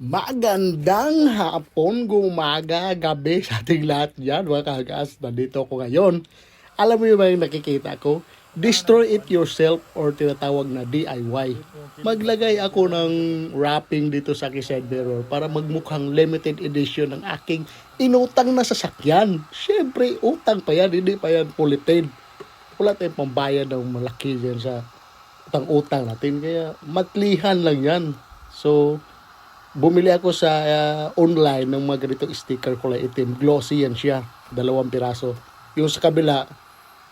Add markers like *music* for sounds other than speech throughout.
Magandang hapon, gumaga, gabi *laughs* sa ating lahat dyan, mga kagas. Nandito ako ngayon. Alam mo yung ba yung nakikita ko? Destroy it yourself or tinatawag na DIY. Maglagay ako ng wrapping dito sa side mirror para magmukhang limited edition ng aking inutang na sasakyan. Siyempre, utang pa yan, hindi pa yan pulitin. Wala tayong pambayad ng malaki dyan sa utang-utang natin. Kaya matlihan lang yan. So, bumili ako sa uh, online ng mga ganitong sticker kulay itim. Glossy yan siya. Dalawang piraso. Yung sa kabila,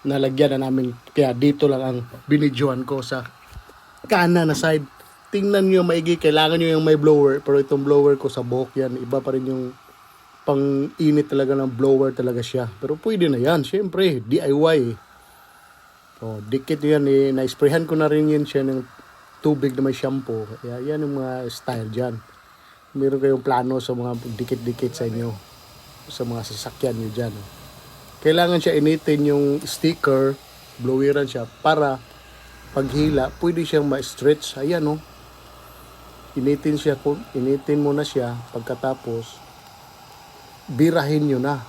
nalagyan na namin. Kaya dito lang ang binidyohan ko sa kanan na side. Tingnan nyo maigi. Kailangan nyo yung may blower. Pero itong blower ko sa buhok yan. Iba pa rin yung pang init talaga ng blower talaga siya. Pero pwede na yan. Siyempre, DIY eh. Oh, dikit yan eh. Na-sprayhan ko na rin yan siya ng tubig na may shampoo. Kaya yan yung mga style dyan. Meron kayong plano sa mga dikit-dikit sa inyo. Sa mga sasakyan nyo dyan. Kailangan siya initin yung sticker, bloweran siya, para paghila, pwede siyang ma-stretch. Ayan oh. Initin siya, initin mo na siya, pagkatapos, birahin nyo na.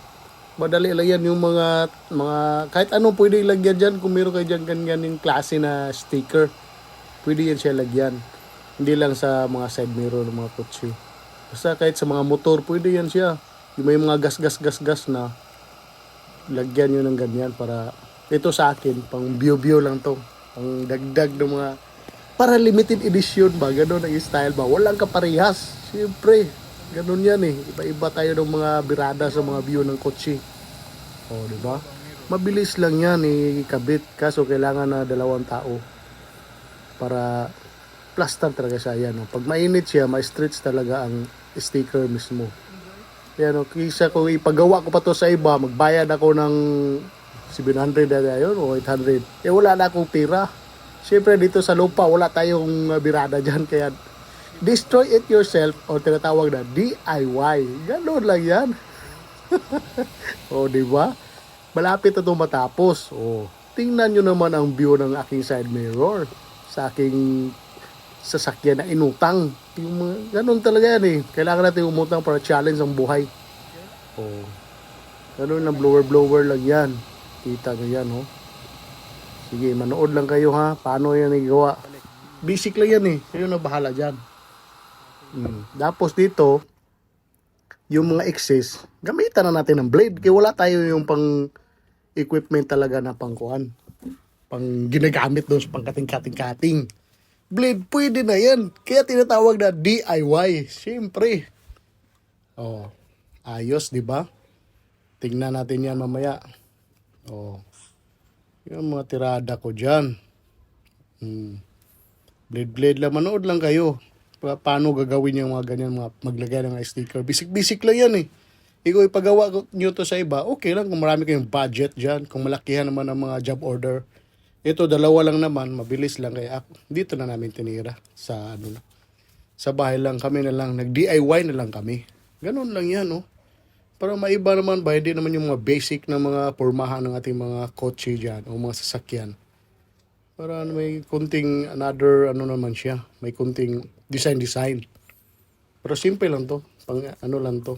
Madali lang yan yung mga, mga kahit ano pwede ilagyan dyan kung meron kayo dyan ganyan yung klase na sticker. Pwede yan siya lagyan. Hindi lang sa mga side mirror ng mga kotse. Basta kahit sa mga motor, pwede yan siya. Yung may mga gas-gas-gas-gas na lagyan nyo ng ganyan para ito sa akin, pang view-view lang to. Pang dagdag ng mga para limited edition ba, ganun ang style ba. Walang kaparehas. Siyempre, ganun yan eh. Iba-iba tayo ng mga birada sa mga view ng kotse. O, di ba? Mabilis lang yan eh, kabit. Kaso kailangan na dalawang tao para plaster talaga siya. Yan, oh. Pag mainit siya, ma-stretch talaga ang sticker mismo. Yan, oh. Kisa kung ipagawa ko pa to sa iba, magbayad ako ng 700 na yun o 800. Eh, wala na akong pira. Siyempre, dito sa lupa, wala tayong uh, birada dyan. Kaya, destroy it yourself o tinatawag na DIY. Ganun lang yan. *laughs* o, di ba? Malapit na itong matapos. O, tingnan nyo naman ang view ng aking side mirror sa aking sasakyan na inutang. Yung mga, ganun talaga yan eh. Kailangan natin umutang para challenge ang buhay. O, ganun lang blower-blower lang yan. Kita nyo yan, oh. Sige, manood lang kayo ha. Paano yan igawa? Basic lang yan eh. Kayo na bahala dyan. Hmm. Tapos dito, yung mga excess, gamitan na natin ng blade. Kaya wala tayo yung pang equipment talaga na pangkuhan. Pang ginagamit doon sa pang kating-kating-kating. Blade, pwede na yan. Kaya tinatawag na DIY. Siyempre. Oh, ayos, di ba? Tingnan natin yan mamaya. Oh. Yung mga tirada ko dyan. Hmm. Blade-blade lang. Manood lang kayo. Pa- paano gagawin yung mga ganyan, mga maglagay ng sticker. Basic-basic lang yan eh. Ikaw ipagawa nyo to sa iba, okay lang kung marami kayong budget dyan, kung malakihan naman ang mga job order. Ito, dalawa lang naman, mabilis lang. Kaya dito na namin tinira sa ano na. Sa bahay lang kami na lang, nag-DIY na lang kami. Ganun lang yan, oh. Para maiba naman ba, hindi naman yung mga basic na mga pormahan ng ating mga kotse dyan o mga sasakyan. Para may kunting another ano naman siya, may kunting design design. Pero simple lang to, pang ano lang to,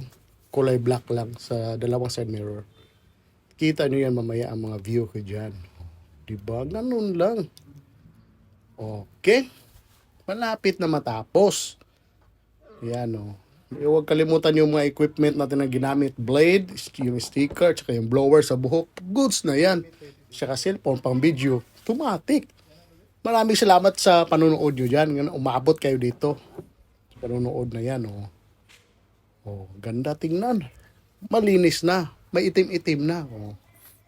kulay black lang sa dalawang side mirror. Kita nyo yan mamaya ang mga view ko dyan. Diba? Ganun lang. Okay. Malapit na matapos. Yan o. Eh, Huwag kalimutan yung mga equipment natin na ginamit. Blade, yung sticker, tsaka yung blower sa buhok. Goods na yan. Tsaka cellphone, pang video. Automatic. Maraming salamat sa panonood nyo dyan. Umabot kayo dito. Panonood na yan. Oh. Oh, ganda tingnan. Malinis na. May itim-itim na. Oh.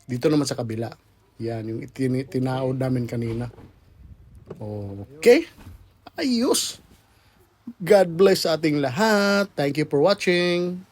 Dito naman sa kabila. Yan, yung itin- tinaod namin kanina. Okay. Ayos. God bless sa ating lahat. Thank you for watching.